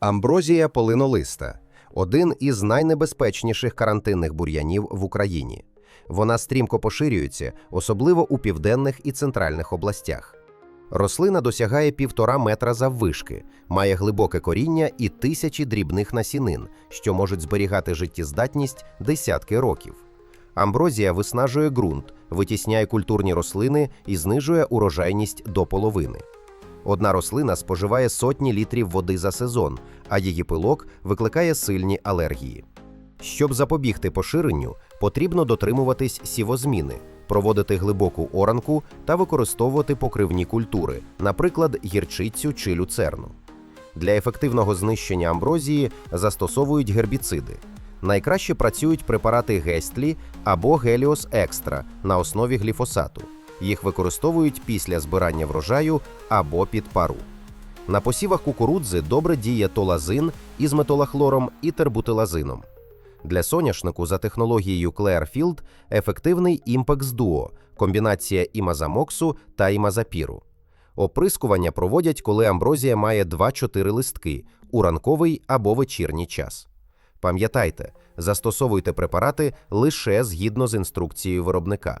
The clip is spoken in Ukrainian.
Амброзія полинолиста один із найнебезпечніших карантинних бур'янів в Україні. Вона стрімко поширюється, особливо у південних і центральних областях. Рослина досягає півтора метра заввишки, має глибоке коріння і тисячі дрібних насінин, що можуть зберігати життєздатність десятки років. Амброзія виснажує ґрунт, витісняє культурні рослини і знижує урожайність до половини. Одна рослина споживає сотні літрів води за сезон, а її пилок викликає сильні алергії. Щоб запобігти поширенню, потрібно дотримуватись сівозміни, проводити глибоку оранку та використовувати покривні культури, наприклад, гірчицю чи люцерну. Для ефективного знищення амброзії застосовують гербіциди. Найкраще працюють препарати Гестлі або Геліос Екстра на основі гліфосату. Їх використовують після збирання врожаю або під пару. На посівах кукурудзи добре діє толазин із метолахлором і тербутилазином. Для соняшнику за технологією Clearfield ефективний Impex Duo – комбінація імазамоксу та імазапіру. Оприскування проводять, коли амброзія має 2-4 листки у ранковий або вечірній час. Пам'ятайте, застосовуйте препарати лише згідно з інструкцією виробника.